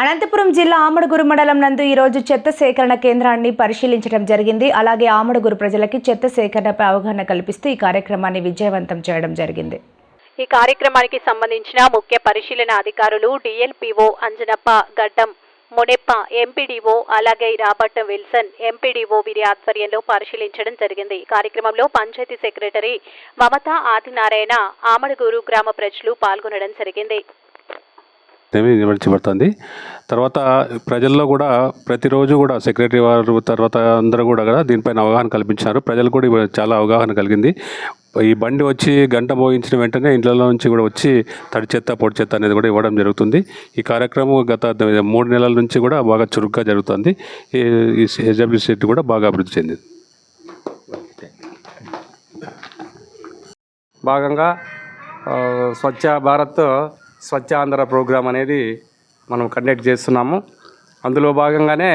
అనంతపురం జిల్లా ఆమడుగురు మండలం నందు ఈరోజు చెత్త సేకరణ కేంద్రాన్ని పరిశీలించడం జరిగింది. అలాగే ఆమడుగురు ప్రజలకి చెత్త సేకరణపై అవగాహన కల్పిస్తూ ఈ కార్యక్రమాన్ని విజయవంతం చేయడం జరిగింది. ఈ కార్యక్రమానికి సంబంధించిన ముఖ్య పరిశీలన అధికారులు డిఎల్పిఓ అంజనప్ప గడ్డం మునెప్ప ఎంపీడీఓ అలాగే రాబర్ట్ విల్సన్ ఎంపీడీఓ వీరి ఆధ్వర్యంలో పరిశీలించడం జరిగింది. ఈ కార్యక్రమంలో పంచాయతీ సెక్రటరీ మమత ఆదినారాయణ ఆమడుగూరు గ్రామ ప్రజలు పాల్గొనడం జరిగింది. ఏమీ తర్వాత ప్రజల్లో కూడా ప్రతిరోజు కూడా సెక్రటరీ వారు తర్వాత అందరూ కూడా కదా దీనిపైన అవగాహన కల్పించారు. ప్రజలు కూడా చాలా అవగాహన కలిగింది. ఈ బండి వచ్చి గంట మోగించిన వెంటనే ఇంట్లో నుంచి కూడా వచ్చి తడి చెత్త పొడి చెత్త అనేది కూడా ఇవ్వడం జరుగుతుంది. ఈ కార్యక్రమం గత మూడు నెలల నుంచి కూడా బాగా చురుగ్గా జరుగుతుంది. ఈ హెచ్డబ్ల్యూ సెట్ కూడా బాగా అభివృద్ధి చెందింది. భాగంగా స్వచ్ఛ భారత్ స్వచ్ఛ ఆంధ్ర ప్రోగ్రాం అనేది మనం కండక్ట్ చేస్తున్నాము. అందులో భాగంగానే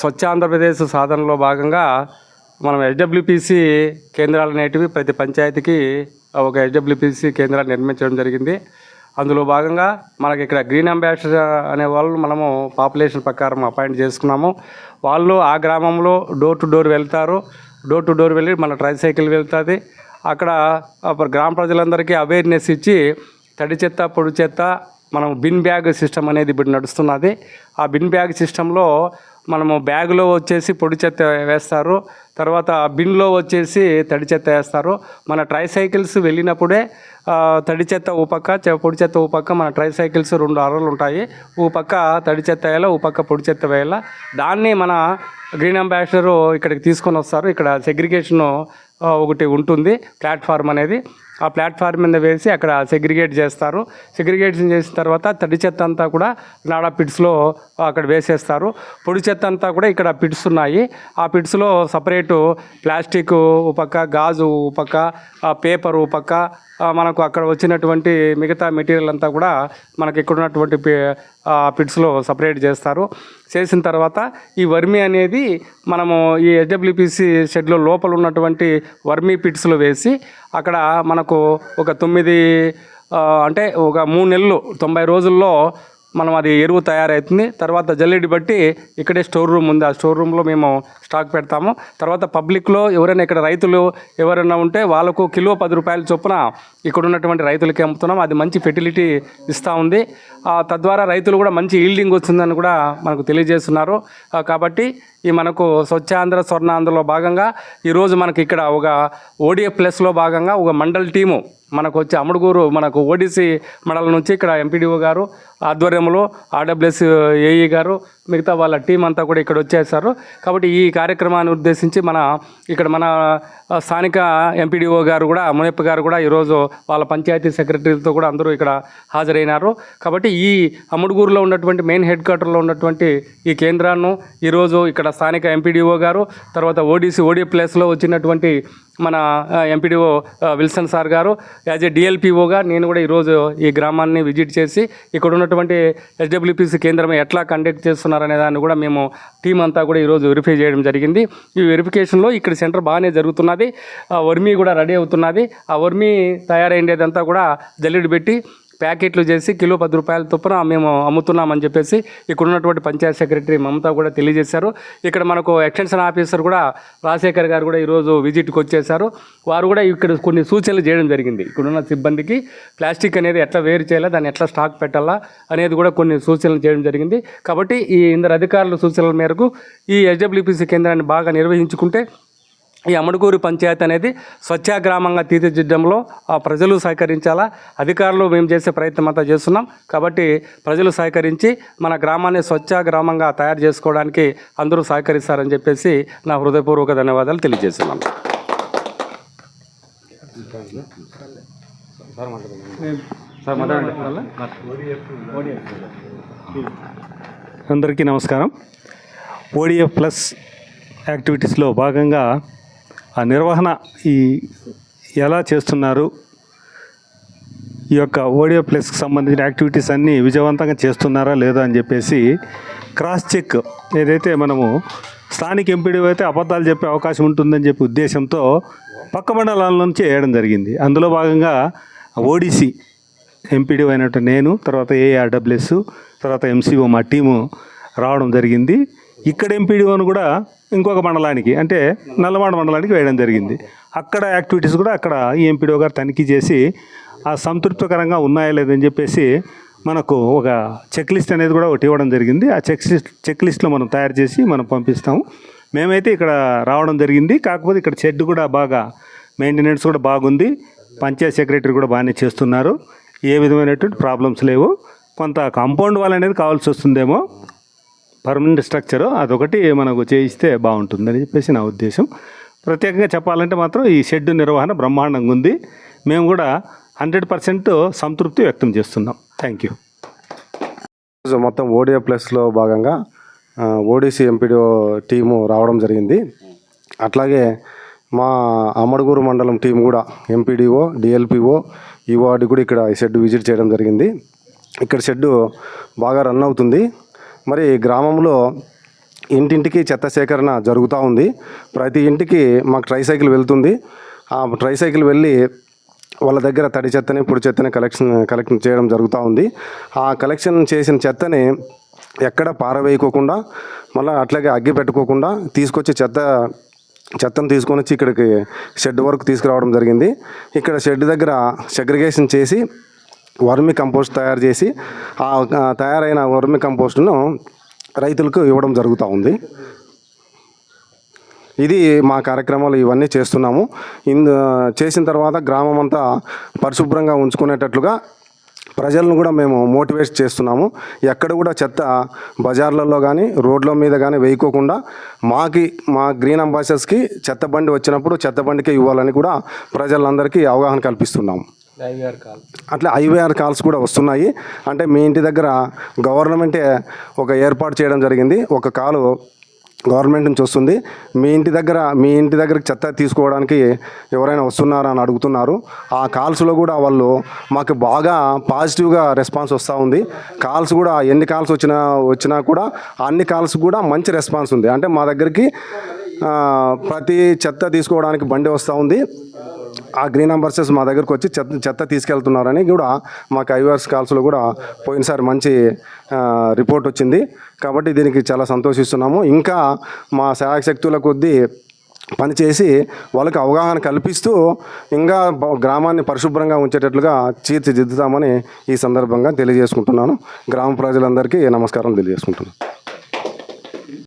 స్వచ్ఛ ఆంధ్రప్రదేశ్ సాధనలో భాగంగా మనం హెచ్డబ్ల్యూపిసి కేంద్రాలు అనేటివి ప్రతి పంచాయతీకి ఒక హెచ్డబ్ల్యూపిసి కేంద్రాన్ని నిర్మించడం జరిగింది. అందులో భాగంగా మనకి ఇక్కడ గ్రీన్ అంబాసిడర్ అనే వాళ్ళు మనము పాపులేషన్ ప్రకారం అపాయింట్ చేసుకున్నాము. వాళ్ళు ఆ గ్రామంలో డోర్ టు డోర్ వెళ్తారు. డోర్ టు డోర్ వెళ్ళి మన ట్రైసైకిల్ వెళ్తుంది. అక్కడ గ్రామ ప్రజలందరికీ అవేర్నెస్ ఇచ్చి తడి చెత్త పొడి చెత్త మనం బిన్ బ్యాగ్ సిస్టమ్ అనేది ఇప్పుడు నడుస్తున్నది. ఆ బిన్ బ్యాగ్ సిస్టంలో మనము బ్యాగ్లో వచ్చేసి పొడి చెత్త వేస్తారు. తర్వాత బిన్లో వచ్చేసి తడి చెత్త వేస్తారు. మన ట్రైసైకిల్స్ వెళ్ళినప్పుడే తడి చెత్త ఓ పక్క చె- పొడి చెత్త ఓ పక్క మన ట్రైసైకిల్స్ రెండు అరలు ఉంటాయి. ఓ పక్క తడి చెత్త వేయాలి ఓ పక్క పొడి చెత్త వేయాలి? దాన్ని మన గ్రీన్ అంబాసిడర్ ఇక్కడికి తీసుకొని వస్తారు. ఇక్కడ సెగ్రిగేషన్ ఒకటి ఉంటుంది ప్లాట్ఫామ్ అనేది. ఆ ప్లాట్ఫామ్ మీద వేసి అక్కడ సెగ్రిగేట్ చేస్తారు. సెగ్రిగేషన్ చేసిన తర్వాత తడి చెత్త అంతా కూడా నాడా పిట్స్లో అక్కడ వేసేస్తారు. పొడి చెత్త అంతా కూడా ఇక్కడ పిట్స్ ఉన్నాయి. ఆ పిట్స్లో సపరేటు ప్లాస్టిక్ పక్క గాజు పక్క ఆ పేపర్ ఓ పక్క మనకు అక్కడ వచ్చినటువంటి మిగతా మెటీరియల్ అంతా కూడా మనకి ఇక్కడ ఉన్నటువంటి పి- పిట్స్లో సపరేట్ చేస్తారు. చేసిన తర్వాత ఈ వర్మి అనేది మనము ఈ హెచ్డబ్ల్యూపిసి షెడ్లో లోపల ఉన్నటువంటి వర్మి పిట్స్లో వేసి అక్కడ మనకు ఒక తొమ్మిది అంటే ఒక మూడు నెలలు తొంభై రోజుల్లో మనం అది ఎరువు తయారవుతుంది తర్వాత జల్లెడి బట్టి ఇక్కడే స్టోర్ రూమ్ ఉంది. ఆ స్టోర్ రూమ్లో మేము స్టాక్ పెడతాము. తర్వాత పబ్లిక్లో ఎవరైనా ఇక్కడ రైతులు ఎవరైనా ఉంటే వాళ్ళకు కిలో పది రూపాయల చొప్పున ఇక్కడ ఉన్నటువంటి రైతులకి అమ్ముతున్నాం. అది మంచి ఫెటిలిటీ ఇస్తూ ఉంది. తద్వారా రైతులు కూడా మంచి ఈల్డింగ్ వచ్చిందని కూడా మనకు తెలియజేస్తున్నారు. కాబట్టి ఈ మనకు స్వచ్ఛాంధ్ర స్వర్ణాంధ్రలో భాగంగా ఈరోజు మనకి ఇక్కడ ఒక ఓడిఎఫ్ ప్లస్లో భాగంగా ఒక మండల్ టీము మనకు వచ్చి అమ్ముడుగూరు మనకు ఓడిసి మండలం నుంచి ఇక్కడ ఎంపీడీఓ గారు ఆధ్వర్యంలో ఆర్డబ్ల్యూఎస్ ఏఈ గారు మిగతా వాళ్ళ టీం అంతా కూడా ఇక్కడ వచ్చేసారు. కాబట్టి ఈ కార్యక్రమాన్ని ఉద్దేశించి మన ఇక్కడ మన స్థానిక ఎంపీడీఓ గారు కూడా మునప్ప గారు కూడా ఈరోజు వాళ్ళ పంచాయతీ సెక్రటరీలతో కూడా అందరూ ఇక్కడ హాజరైనారు. కాబట్టి ఈ అమ్ముడుగూరులో ఉన్నటువంటి మెయిన్ హెడ్ క్వార్టర్లో ఉన్నటువంటి ఈ కేంద్రాన్ని ఈరోజు ఇక్కడ స్థానిక ఎంపీడీఓ గారు తర్వాత ఓడీసీ ఓడీ ప్లేస్లో వచ్చినటువంటి మన ఎంపీడీఓ విల్సన్ సార్ గారు యాజ్ ఏ డిఎల్పిఓగా నేను కూడా ఈరోజు ఈ గ్రామాన్ని విజిట్ చేసి ఇక్కడ ఉన్నటువంటి ఎస్డబ్ల్యూపీసీ కేంద్రం ఎట్లా కండక్ట్ చేస్తున్నారనే దాన్ని కూడా మేము టీం అంతా కూడా ఈరోజు వెరిఫై చేయడం జరిగింది. ఈ వెరిఫికేషన్లో ఇక్కడ సెంటర్ బాగానే జరుగుతున్నది ఆ వర్మీ కూడా రెడీ అవుతున్నది. ఆ వర్మీ తయారైండేదంతా కూడా జల్లెడు పెట్టి ప్యాకెట్లు చేసి కిలో పది రూపాయల చొప్పున మేము అమ్ముతున్నామని చెప్పేసి ఇక్కడ ఉన్నటువంటి పంచాయత్ సెక్రటరీ మమతా కూడా తెలియజేశారు. ఇక్కడ మనకు ఎక్స్టెన్షన్ ఆఫీసర్ కూడా రాజశేఖర్ గారు కూడా ఈరోజు విజిట్కి వచ్చేసారు వారు కూడా ఇక్కడ కొన్ని సూచనలు చేయడం జరిగింది. ఇక్కడున్న సిబ్బందికి ప్లాస్టిక్ అనేది ఎట్లా వేరు చేయాలా దాన్ని ఎట్లా స్టాక్ పెట్టాలా అనేది కూడా కొన్ని సూచనలు చేయడం జరిగింది. కాబట్టి ఈ ఇందరు అధికారుల సూచనల మేరకు ఈ ఎస్డబ్ల్యూపీసీ కేంద్రాన్ని బాగా నిర్వహించుకుంటే ఈ అమడుగూరు పంచాయతీ అనేది స్వచ్ఛ గ్రామంగా తీర్చిదిద్దడంలో ఆ ప్రజలు సహకరించాలా? అధికారులు మేము చేసే ప్రయత్నం అంతా చేస్తున్నాం. కాబట్టి ప్రజలు సహకరించి మన గ్రామాన్ని స్వచ్ఛ గ్రామంగా తయారు చేసుకోవడానికి అందరూ సహకరిస్తారని చెప్పేసి నా హృదయపూర్వక ధన్యవాదాలు తెలియజేస్తున్నాను. అందరికీ నమస్కారం. ఓడిఎఫ్ ప్లస్ యాక్టివిటీస్లో భాగంగా ఆ నిర్వహణ ఈ ఎలా చేస్తున్నారు? ఈ యొక్క ఓడియో ప్లస్కి సంబంధించిన యాక్టివిటీస్ అన్నీ విజయవంతంగా చేస్తున్నారా లేదా అని చెప్పేసి క్రాస్ చెక్ ఏదైతే మనము స్థానిక ఎంపీడీ అయితే అబద్ధాలు చెప్పే అవకాశం ఉంటుందని చెప్పి ఉద్దేశంతో పక్క మండలాల నుంచి వేయడం జరిగింది. అందులో భాగంగా ఓడిసి ఎంపీడీ అయినట్టు నేను తర్వాత ఏఆర్డబ్ల్యూఎస్ తర్వాత ఎంసీఓ మా టీము రావడం జరిగింది. ఇక్కడ ఎంపీడీఓను కూడా ఇంకొక మండలానికి అంటే నల్లమాడ మండలానికి వేయడం జరిగింది. అక్కడ యాక్టివిటీస్ కూడా అక్కడ ఈ ఎంపీడీఓ గారు తనిఖీ చేసి ఆ సంతృప్తికరంగా ఉన్నాయా లేదని చెప్పేసి మనకు ఒక చెక్ లిస్ట్ అనేది కూడా ఒకటి ఇవ్వడం జరిగింది. ఆ చెక్ లిస్ట్ చెక్ లిస్ట్లో మనం తయారు చేసి మనం పంపిస్తాము. మేమైతే ఇక్కడ రావడం జరిగింది. కాకపోతే ఇక్కడ షెడ్ కూడా బాగా మెయింటెనెన్స్ కూడా బాగుంది. పంచాయత్ సెక్రటరీ కూడా బాగానే చేస్తున్నారు. ఏ విధమైనటువంటి ప్రాబ్లమ్స్ లేవు. కొంత కాంపౌండ్ వాల్ అనేది కావాల్సి వస్తుందేమో. పర్మనెంట్ స్ట్రక్చర్ అదొకటి మనకు చేయిస్తే బాగుంటుందని చెప్పేసి నా ఉద్దేశం. ప్రత్యేకంగా చెప్పాలంటే మాత్రం ఈ షెడ్ నిర్వహణ బ్రహ్మాండంగా ఉంది. మేము కూడా హండ్రెడ్ పర్సెంట్ సంతృప్తి వ్యక్తం చేస్తున్నాం. Thank you. మొత్తం ఓడియో ప్లస్లో భాగంగా ఓడిసి ఎంపీడీఓ టీము రావడం జరిగింది. అట్లాగే మా అమ్మడుగూరు మండలం టీం కూడా ఎంపీడీఓ డిఎల్పిఓ ఈఓఆర్డి కూడా ఇక్కడ ఈ షెడ్ విజిట్ చేయడం జరిగింది. ఇక్కడ షెడ్ బాగా రన్ అవుతుంది. మరి గ్రామంలో ఇంటింటికి చెత్త సేకరణ జరుగుతూ ఉంది. ప్రతి ఇంటికి మాకు ట్రై సైకిల్ వెళ్తుంది. ఆ ట్రై సైకిల్ వెళ్ళి వాళ్ళ దగ్గర తడి చెత్తని పొడి చెత్తని కలెక్షన్ కలెక్షన్ చేయడం జరుగుతూ ఉంది. ఆ కలెక్షన్ చేసిన చెత్తని ఎక్కడ పారవేయకోకుండా మళ్ళీ అట్లాగే అగ్గి పెట్టుకోకుండా తీసుకొచ్చి చెత్త చెత్తను తీసుకొని వచ్చి ఇక్కడికి షెడ్ వరకు తీసుకురావడం జరిగింది. ఇక్కడ షెడ్ దగ్గర సెగ్రిగేషన్ చేసి వర్మి కంపోస్ట్ తయారు చేసి ఆ తయారైన వర్మి కంపోస్ట్ను రైతులకు ఇవ్వడం జరుగుతూ ఉంది. ఇది మా కార్యక్రమాలు ఇవన్నీ చేస్తున్నాము. ఇందు చేసిన తర్వాత గ్రామం అంతా పరిశుభ్రంగా ఉంచుకునేటట్లుగా ప్రజలను కూడా మేము మోటివేట్ చేస్తున్నాము. ఎక్కడ కూడా చెత్త బజార్లలో కానీ రోడ్ల మీద కానీ వేయకోకుండా మాకి మా గ్రీన్ అంబాసిడర్స్కి చెత్త బండి వచ్చినప్పుడు చెత్త బండికే ఇవ్వాలని కూడా ప్రజలందరికీ అవగాహన కల్పిస్తున్నాము. అట్లా ఐవీఆర్ కాల్స్ కూడా వస్తున్నాయి. అంటే మీ ఇంటి దగ్గర గవర్నమెంటే ఒక ఏర్పాటు చేయడం జరిగింది. ఒక కాలు గవర్నమెంట్ నుంచి వస్తుంది. మీ ఇంటి దగ్గర మీ ఇంటి దగ్గరకు చెత్త తీసుకోవడానికి ఎవరైనా వస్తున్నారా అని అడుగుతున్నారు. ఆ కాల్స్లో కూడా వాళ్ళు మాకు బాగా పాజిటివ్గా రెస్పాన్స్ వస్తూ ఉంది. కాల్స్ కూడా ఎన్ని కాల్స్ వచ్చినా వచ్చినా కూడా అన్ని కాల్స్ కూడా మంచి రెస్పాన్స్ ఉంది. అంటే మా దగ్గరికి ప్రతి చెత్త తీసుకోవడానికి బండి వస్తూ ఉంది. ఆ గ్రీన్ అంబర్సెస్ మా దగ్గరకు వచ్చి చెత్త చెత్త తీసుకెళ్తున్నారని కూడా మాకు ఐవర్స్ కాల్స్లో కూడా పోయినసారి మంచి రిపోర్ట్ వచ్చింది. కాబట్టి దీనికి చాలా సంతోషిస్తున్నాము. ఇంకా మా సహాయక శక్తుల కొద్దీ పనిచేసి వాళ్ళకి అవగాహన కల్పిస్తూ ఇంకా గ్రామాన్ని పరిశుభ్రంగా ఉంచేటట్లుగా తీర్చిదిద్దుతామని ఈ సందర్భంగా తెలియజేసుకుంటున్నాను. గ్రామ ప్రజలందరికీ నమస్కారం తెలియజేసుకుంటున్నాను.